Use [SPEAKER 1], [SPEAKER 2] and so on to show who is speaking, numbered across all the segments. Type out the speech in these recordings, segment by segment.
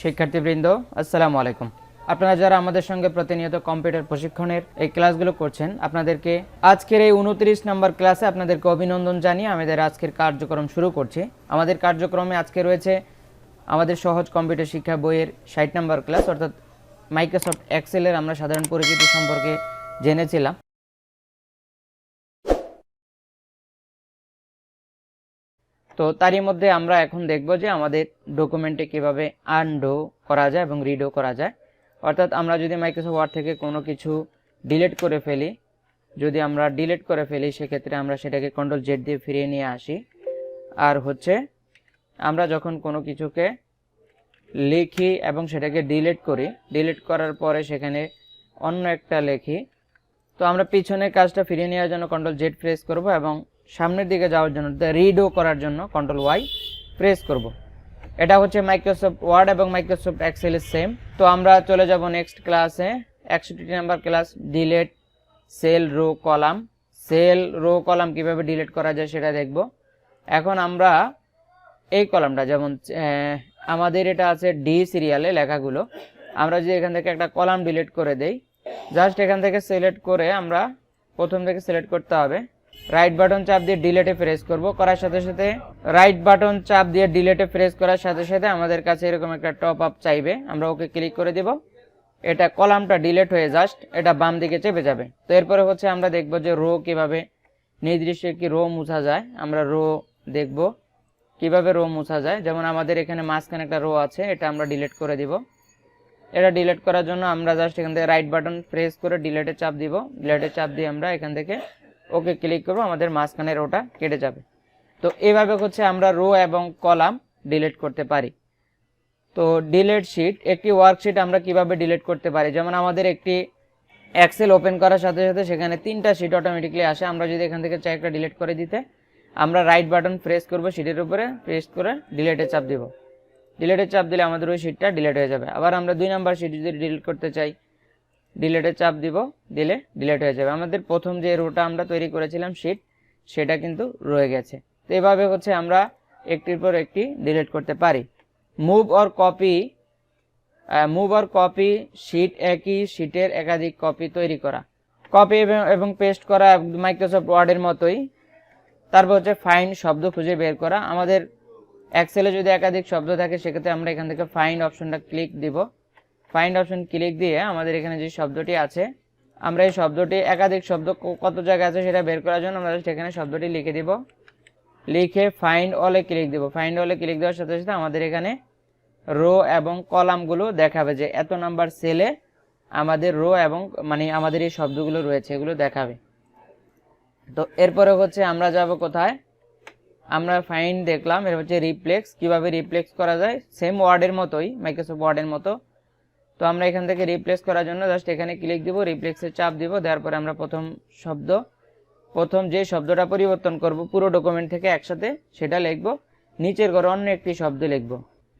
[SPEAKER 1] শিক্ষার্থীবৃন্দ, আসসালামু আলাইকুম। আপনারা যারা আমাদের সঙ্গে প্রতিনিয়ত কম্পিউটার প্রশিক্ষণের এই ক্লাসগুলো করছেন, আপনাদেরকে আজকের এই উনত্রিশ নম্বর ক্লাসে আপনাদেরকে অভিনন্দন জানিয়ে আমাদের আজকের কার্যক্রম শুরু করছি। আমাদের কার্যক্রমে আজকে রয়েছে আমাদের সহজ কম্পিউটার শিক্ষা বইয়ের ষাট নম্বর ক্লাস, অর্থাৎ মাইক্রোসফট এক্সেলের আমরা সাধারণ পরিচিতি সম্পর্কে জেনেছিলাম। তো তারই মধ্যে আমরা এখন দেখব যে আমাদের ডকুমেন্টে কীভাবে আনডো করা যায় এবং রিডো করা যায়। অর্থাৎ আমরা যদি মাইক্রোসফট ওয়ার্ড থেকে কোনো কিছু ডিলিট করে ফেলি, যদি আমরা ডিলিট করে ফেলি, সেক্ষেত্রে আমরা সেটাকে কন্ট্রোল জেড দিয়ে ফিরিয়ে নিয়ে আসি। আর হচ্ছে, আমরা যখন কোনো কিছুকে লিখি এবং সেটাকে ডিলিট করি ডিলিট করার পরে সেখানে অন্য একটা লেখি, তো আমরা পিছনের কাজটা ফিরিয়ে নেওয়ার জন্য কন্ট্রোল জেড প্রেস করব এবং সামনের দিকে যাওয়ার জন্য রিডও করার জন্য কন্ট্রোল ওয়াই প্রেস করব। এটা হচ্ছে মাইক্রোসফট ওয়ার্ড এবং মাইক্রোসফট এক্সেলের সেম তো আমরা চলে যাব নেক্সট ক্লাসে একষট্টি number class delete cell row column cell row column কীভাবে ডিলেট করা যায় সেটা দেখব। এখন আমরা এই কলামটা যেমন আমাদের এটা আছে ডি সিরিয়ালে লেখাগুলো। আমরা যদি এখান থেকে একটা কলাম ডিলিট করে দেই জাস্ট এখান থেকে সিলেক্ট করে আমরা প্রথম থেকে সিলেক্ট করতে হবে। রাইট বাটন চাপ দিয়ে ডিলেটে প্রেস করব। করার সাথে সাথে রাইট বাটন চাপ দিয়ে ডিলেটে প্রেস করার সাথে সাথে আমাদের কাছে এরকম একটা টপ আপ চাইবে। আমরা ওকে ক্লিক করে দিব। এটা কলামটা ডিলেট হয়ে জাস্ট এটা বাম দিকে চেপে যাবে। তো এরপরে হচ্ছে আমরা দেখব যে রো কীভাবে নির্দিষ্ট একটি রো মুছা যায়। আমরা রো দেখব কীভাবে রো মুছা যায়। যেমন আমাদের এখানে মাঝখানে একটা রো আছে, এটা আমরা ডিলেট করে দিব। এটা ডিলেট করার জন্য আমরা জাস্ট এখান থেকে রাইট বাটন প্রেস করে ডিলেটে চাপ দিব। ডিলেটে চাপ দিয়ে আমরা এখান থেকে ওকে ক্লিক করব, আমাদের মাঝখানে রোটা কেটে যাবে। তো এভাবে হচ্ছে আমরা রো এবং কলাম ডিলিট করতে পারি। তো ডিলেট শিট একটি ওয়ার্কশিট আমরা কীভাবে ডিলিট করতে পারি? যেমন আমাদের একটি এক্সেল ওপেন করার সাথে সাথে সেখানে তিনটা শিট অটোমেটিকলি আসে। আমরা যদি এখান থেকে চাই একটা ডিলিট করে দিতে, আমরা রাইট বাটন প্রেস করব শিটের উপরে প্রেস করে ডিলেটে চাপ দিব। ডিলেটে চাপ দিলে আমাদের ওই শিটটা ডিলেট হয়ে যাবে। আবার আমরা দুই নাম্বার শিট যদি ডিলিট করতে চাই ডিলেটে চাপ দিব, দিলে ডিলেট হয়ে যাবে। আমাদের প্রথম যে রোটা আমরা তৈরি করেছিলাম শিট সেটা কিন্তু রয়ে গেছে। তো এভাবে হচ্ছে আমরা একটির পর একটি ডিলিট করতে পারি। Move or copy move or copy sheet একই শিটের একাধিক কপি তৈরি করা। কপি এবং পেস্ট করা মাইক্রোসফট ওয়ার্ডের মতোই। তারপর হচ্ছে ফাইন শব্দ খুঁজে বের করা। আমাদের এক্সেলে যদি একাধিক শব্দ থাকে, সেক্ষেত্রে আমরা এখান থেকে ফাইন অপশনটা ক্লিক দিব। ফাইন্ড অপশন ক্লিক দিয়ে আমাদের এখানে যে শব্দটি আছে, আমরা এই শব্দটি একাধিক শব্দ কত জায়গায় আছে সেটা বের করার জন্য আমরা সেখানে শব্দটি লিখে দিব। লিখে ফাইন্ড অলে ক্লিক দিব। ফাইন্ড অলে ক্লিক দেওয়ার সাথে সাথে আমাদের এখানে রো এবং কলামগুলো দেখাবে যে এত নাম্বার সেলে আমাদের রো এবং মানে আমাদের এই শব্দগুলো রয়েছে, এগুলো দেখাবে। তো এরপরে হচ্ছে আমরা যাব কোথায়? আমরা ফাইন্ড দেখলাম, এর হচ্ছে রিপ্লেক্স কীভাবে রিপ্লেক্স করা যায়? সেম ওয়ার্ডের মতোই মাইক্রোসফট ওয়ার্ডের মতো। তো আমরা এখান থেকে রিপ্লেস করার জন্য জাস্ট এখানে ক্লিক দিব রিপ্লেক্সে চাপ দিব, দেওয়ার পরে আমরা প্রথম শব্দ, প্রথম যে শব্দটা পরিবর্তন করব, পুরো ডকুমেন্ট থেকে একসাথে সেটা লিখব, নিচের ঘরে অন্য একটি শব্দ লিখব।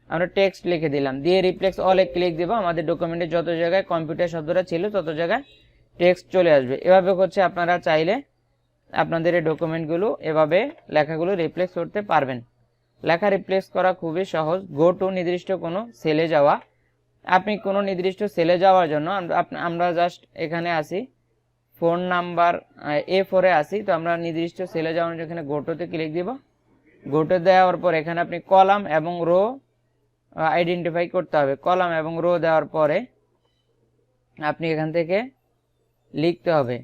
[SPEAKER 1] আমরা টেক্সট লিখে দিলাম, দিয়ে রিপ্লেক্স অলে ক্লিক দিব, আমাদের ডকুমেন্টে যত জায়গায় কম্পিউটার শব্দটা ছিল, তত জায়গায় টেক্সট চলে আসবে। এভাবে হচ্ছে আপনারা চাইলে আপনাদের এই ডকুমেন্টগুলো এভাবে লেখাগুলো রিপ্লেস করতে পারবেন। লেখা রিপ্লেস করা খুবই সহজ গো টু নির্দিষ্ট কোনো সেলে যাওয়া আপনি কোনো নির্দিষ্ট সেলে যাওয়ার জন্য, আমরা- জাস্ট এখানে আসি ফোন নাম্বার এ ফোরে আসি, তো আমরা নির্দিষ্ট সেলে যাওয়ার জন্য এখানে গোটোতে ক্লিক দিব। গোটো দেওয়ার পর এখানে আপনি কলাম এবং রো আইডেন্টিফাই করতে হবে। কলাম এবং রো দেওয়ার পরে আপনি এখান থেকে লিখতে হবে।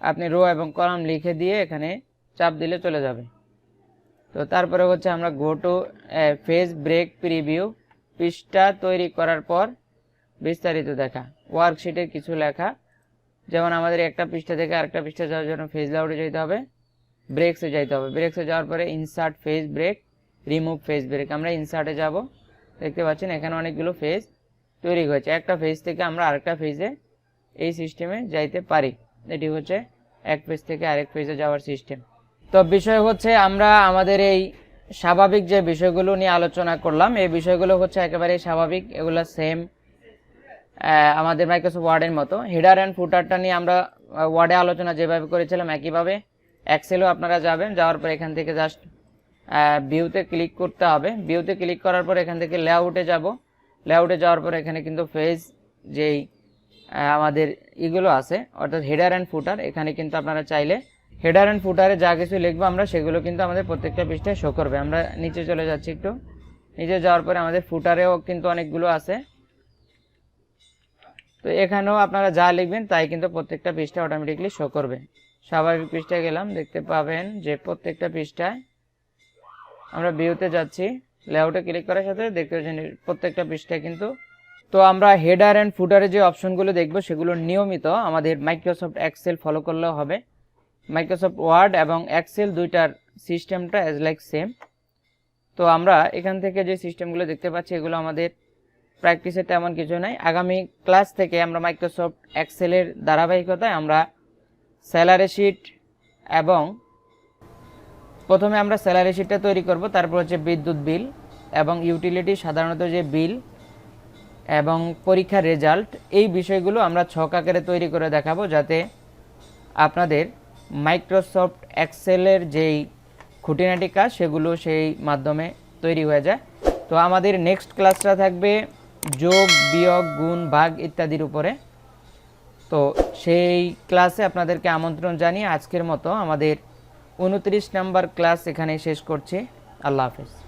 [SPEAKER 1] আপনি রো এবং কলাম লিখে দিয়ে এখানে চাপ দিলে চলে যাবে। তো তারপরে হচ্ছে আমরা go to page break preview পৃষ্ঠা তৈরি করার পর বিস্তারিত দেখা। ওয়ার্কশিটের কিছু লেখা। যেমন আমাদের একটা পৃষ্ঠা থেকে আরেকটা পৃষ্ঠা যাওয়ার জন্য ফেজ লাউডে যেতে হবে। ব্রেকসে যাইতে হবে। ব্রেকসে যাওয়ার পরে insert page break remove page break আমরা ইনসার্টে যাব। দেখতে পাচ্ছেন এখানে অনেকগুলো ফেজ তৈরি হয়েছে। একটা ফেজ থেকে আমরা আরেকটা ফেজে এই সিস্টেমে যাইতে পারি। এটি হচ্ছে এক পেজ থেকে আরেক পেজে যাওয়ার সিস্টেম তো বিষয় হচ্ছে আমরা আমাদের এই স্বাভাবিক যে বিষয়গুলো নিয়ে আলোচনা করলাম, এই বিষয়গুলো হচ্ছে একেবারে স্বাভাবিক, এগুলো সেম আমাদের মাইক্রোসফট ওয়ার্ডের মতো। হেডার অ্যান্ড ফুটারটা নিয়ে আমরা ওয়ার্ডে আলোচনা যেভাবে করেছিলাম একইভাবে। এক্সেলও আপনারা যাবেন, যাওয়ার পর এখান থেকে জাস্ট ভিউতে ক্লিক করতে হবে। ভিউতে ক্লিক করার পর এখান থেকে লেআউটে যাব। লেআউটে যাওয়ার পর এখানে কিন্তু ফেজ যেই আমাদের ইগুলো আছে, অর্থাৎ হেডার অ্যান্ড ফুটার এখানে কিন্তু আপনারা চাইলে হেডার অ্যান্ড ফুটারে যা কিছু লিখব আমরা, সেগুলো কিন্তু আমাদের প্রত্যেকটা পৃষ্ঠায় শো করবে। আমরা নিচে চলে যাচ্ছি একটু। নিচে যাওয়ার পরে আমাদের ফুটারেও কিন্তু অনেকগুলো আছে। তো এখানেও আপনারা যা লিখবেন, তাই কিন্তু প্রত্যেকটা পৃষ্ঠা অটোমেটিকলি শো করবে। স্বাভাবিক পৃষ্ঠায় গেলাম, দেখতে পাবেন যে প্রত্যেকটা পৃষ্ঠায় আমরা ভিউতে যাচ্ছি। লেআউটে ক্লিক করার সাথে দেখতে পাচ্ছেন প্রত্যেকটা পৃষ্ঠায় কিন্তু তো আমরা হেডার অ্যান্ড ফুটারে যে অপশনগুলো দেখব, সেগুলো নিয়মিত আমাদের মাইক্রোসফট এক্সেল ফলো করলেও হবে। মাইক্রোসফট ওয়ার্ড এবং এক্সেল দুইটার সিস্টেমটা অ্যাজ লাইক সেম তো আমরা এখান থেকে যে সিস্টেমগুলো দেখতে পাচ্ছি, এগুলো আমাদের প্র্যাকটিসে তেমন কিছু নাই। আগামী ক্লাস থেকে আমরা মাইক্রোসফট এক্সেলের ধারাবাহিকতায় আমরা স্যালারি শিট এবং প্রথমে আমরা স্যালারি শিটটা তৈরি করব, তারপর হচ্ছে বিদ্যুৎ বিল এবং ইউটিলিটি সাধারণত যে বিল এবং পরীক্ষার রেজাল্ট এই বিষয়গুলো আমরা ছক আকারে তৈরি করে দেখাবো যাতে আপনাদের মাইক্রোসফট এক্সেলের যেই খুঁটিনাটি কাজ সেগুলো সেই মাধ্যমে তৈরি হয়ে যায়। তো আমাদের নেক্সট ক্লাসটা থাকবে যোগ, বিয়োগ, গুণ, ভাগ ইত্যাদির উপরে। তো সেই ক্লাসে আপনাদেরকে আমন্ত্রণ জানিয়ে আজকের মতো আমাদের উনত্রিশ নাম্বার ক্লাস এখানে শেষ করছি। আল্লাহ হাফেজ।